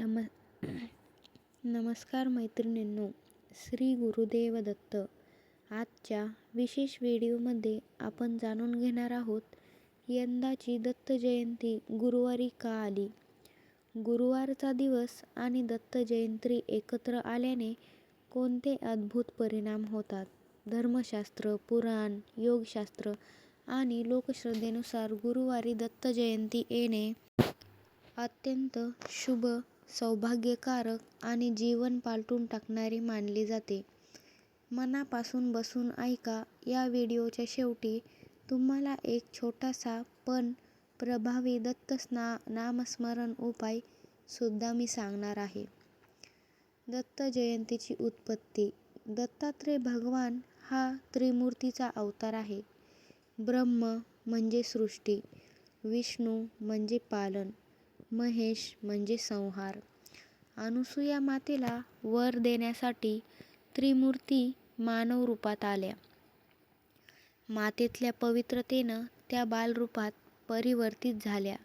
नम नमस्कार मैत्रिणींनो श्री गुरुदेव दत्त आजच्या विशेष व्हिडिओमध्ये आपण जाणून घेणार आहोत यंदाची दत्त जयंती गुरुवारी का आली? गुरुवारचा दिवस आणि दत्त जयंती एकत्र आल्याने कोणते अद्भुत परिणाम होतात? धर्मशास्त्र पुराण योगशास्त्र आणि लोकश्रद्धेनुसार गुरुवारी दत्त जयंती येणे अत्यंत शुभ सौभाग्यकारक आणि जीवन पालटून टाकणारी मानली जाते. मनापासून बसून ऐका या व्हिडिओच्या शेवटी तुम्हाला एक छोटासा पण प्रभावी दत्त स्ना नामस्मरण उपाय सुद्धा मी सांगणार आहे. दत्त जयंतीची उत्पत्ती. दत्तात्रय भगवान हा त्रिमूर्तीचा अवतार आहे. ब्रह्म म्हणजे सृष्टी. विष्णू म्हणजे पालन. महेश म्हणजे संहार. अनुसूया मातेला वर देण्यासाठी त्रिमूर्ती मानव रूपात आल्या. मातेतल्या पवित्रतेनं त्या बालरूपात परिवर्तित झाल्या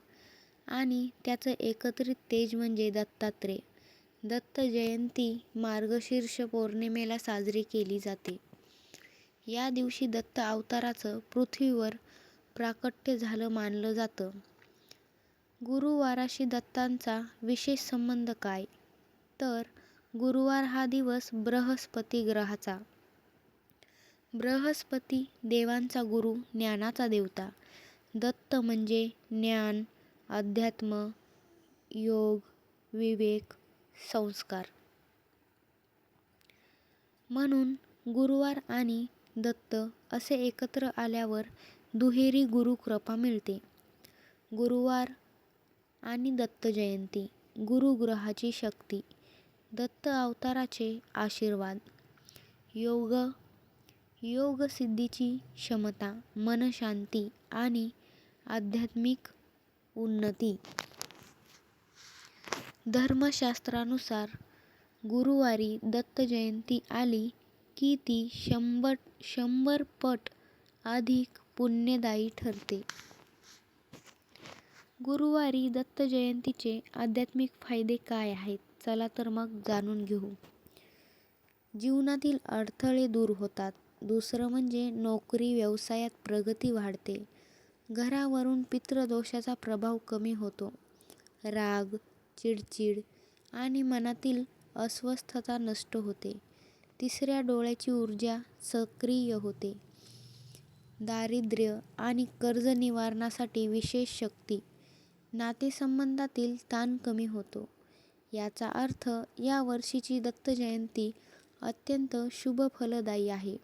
आणि त्याचं एकत्रित तेज म्हणजे दत्तात्रेय. दत्त जयंती मार्गशीर्ष पौर्णिमेला साजरी केली जाते. या दिवशी दत्त अवताराचं पृथ्वीवर प्राकट्य झालं मानलं जातं. गुरुवाराशी दत्तांचा विशेष संबंध काय? तर गुरुवार हा दिवस बृहस्पती ग्रहाचा. बृहस्पती देवांचा गुरु ज्ञानाचा देवता. दत्त म्हणजे ज्ञान अध्यात्म योग विवेक संस्कार. म्हणून गुरुवार आणि दत्त असे एकत्र आल्यावर दुहेरी गुरुकृपा मिळते. गुरुवार आणि दत्त जयंती गुरुग्रहाची शक्ती दत्त अवताराचे आशीर्वाद. योग योगसिद्धीची क्षमता मनशांती आणि आध्यात्मिक उन्नती. धर्मशास्त्रानुसार गुरुवारी दत्त जयंती आली की ती शंभर शंभर पट अधिक पुण्यदायी ठरते. गुरुवारी दत्त जयंतीचे आध्यात्मिक फायदे काय आहेत? चला तर मग जाणून घेऊ. जीवनातील अडथळे दूर होतात. दुसरं म्हणजे नोकरी व्यवसायात प्रगती वाढते. घरावरून पितृदोषाचा प्रभाव कमी होतो. राग चिडचिड आणि मनातील अस्वस्थता नष्ट होते. तिसऱ्या डोळ्याची ऊर्जा सक्रिय होते. दारिद्र्य आणि कर्ज निवारणासाठी विशेष शक्ती नातेसंबंधातील ताण कमी होतो. याचा अर्थ या वर्षीची दत्त जयंती अत्यंत शुभ फलदायी आहे.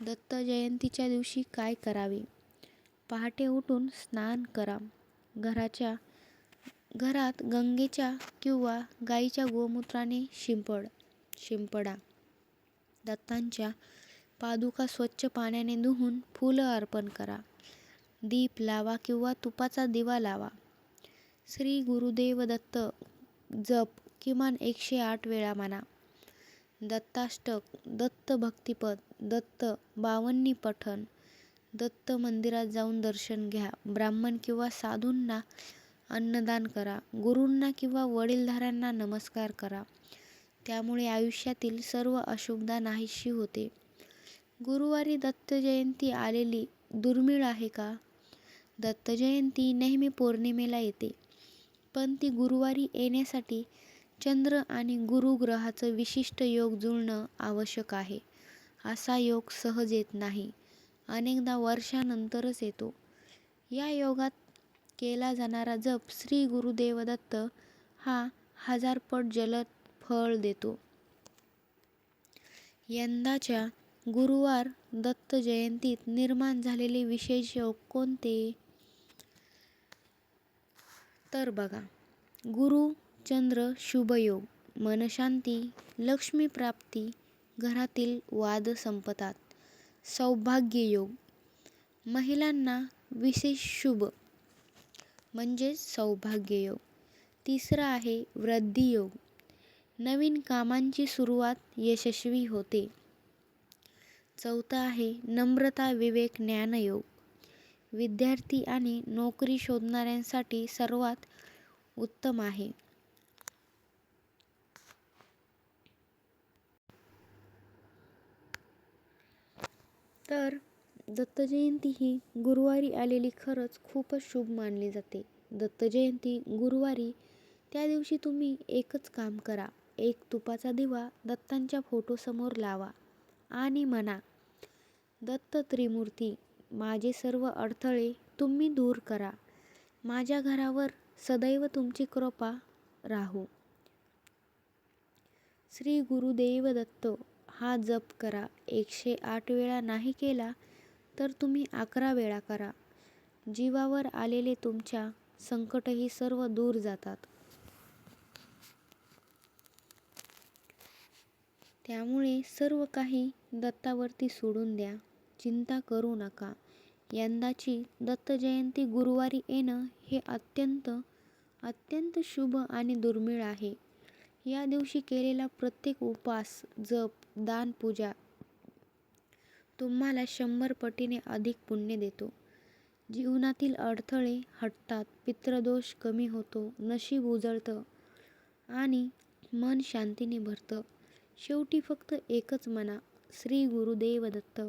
दत्त जयंतीच्या दिवशी काय करावे? पहाटे उठून स्नान करा. घराच्या घरात गंगेच्या किंवा गाईच्या गोमूत्राने शिंपड शिंपडा. दत्तांच्या पादुका स्वच्छ पाण्याने धुवून फुलं अर्पण करा. दीप लावा किंवा तुपाचा दिवा लावा. श्री गुरुदेव दत्त जप किमान एकशे आठ वेळा म्हणा. दत्ताष्टक दत्त भक्तिपद दत्त बावन्नी पठण दत्त मंदिरात जाऊन दर्शन घ्या. ब्राह्मण किंवा साधूंना अन्नदान करा. गुरूंना किंवा वडीलधाऱ्यांना नमस्कार करा. त्यामुळे आयुष्यातील सर्व अशुभदा नाहीशी होते. गुरुवारी दत्त जयंती आलेली दुर्मिळ आहे का? दत्तजयंती नेहमी पौर्णिमेला येते. पण ती गुरुवारी येण्यासाठी चंद्र आणि गुरु ग्रहाचं विशिष्ट योग जुळणं आवश्यक आहे. असा योग सहज येत नाही. अनेकदा वर्षानंतरच येतो. या योगात केला जाणारा जप श्री गुरुदेवदत्त हा हजारपट जलद फळ देतो. यंदाच्या गुरुवार दत्त जयंतीत निर्माण झालेले विशेष योग कोणते? तर बघा गुरु चंद्र शुभयोग मनशांती लक्ष्मी प्राप्ती घरातील वाद संपतात. सौभाग्ययोग महिलांना विशेष शुभ म्हणजेच सौभाग्ययोग तिसरं तिसरा आहे वृद्धियोग नवीन कामांची सुरुवात यशस्वी होते. चौथा आहे नम्रता विवेक ज्ञानयोग विद्यार्थी आणि नोकरी शोधणाऱ्यांसाठी सर्वात उत्तम आहे. तर दत्तजयंती ही गुरुवारी आलेली खरंच खूपच शुभ मानली जाते. दत्तजयंती गुरुवारी त्या दिवशी तुम्ही एकच काम करा. एक तुपाचा दिवा दत्तांच्या फोटोसमोर लावा आणि म्हणा दत्त त्रिमूर्ती माझे सर्व अडथळे तुम्ही दूर करा. माझ्या घरावर सदैव तुमची कृपा राहू. श्री गुरुदेव दत्त हा जप करा. एकशे आठ वेळा नाही केला तर तुम्ही अकरा वेळा करा. जीवावर आलेले तुमच्या संकटही सर्व दूर जातात. त्यामुळे सर्व काही दत्तावरती सोडून द्या. चिंता करू नका. यंदाची दत्तजयंती गुरुवारी येणं हे अत्यंत अत्यंत शुभ आणि दुर्मिळ आहे. या दिवशी केलेला प्रत्येक उपास जप दान पूजा तुम्हाला शंभर पटीने अधिक पुण्य देतो. जीवनातील अडथळे हटतात पितृदोष कमी होतो नशीब उजळतं आणि मन शांतीने भरतं. शेवटी फक्त एकच म्हणा श्री गुरुदेव दत्त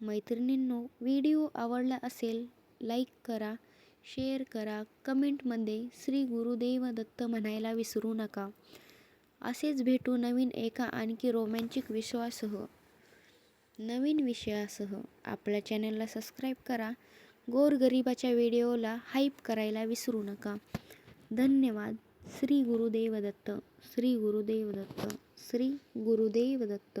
मैत्रिणींनो व्हिडिओ आवडला असेल लाईक करा शेअर करा. कमेंटमध्ये श्री गुरुदेव दत्त म्हणायला विसरू नका. असेच भेटू नवीन एका आणखी रोमॅन्टिक विश्वासह नवीन विषयासह. आपल्या चॅनलला सबस्क्राईब करा. गोरगरिबाच्या व्हिडिओला हाईप करायला विसरू नका. धन्यवाद. श्री गुरुदेव दत्त. श्री गुरुदेव दत्त. श्री गुरुदेव दत्त.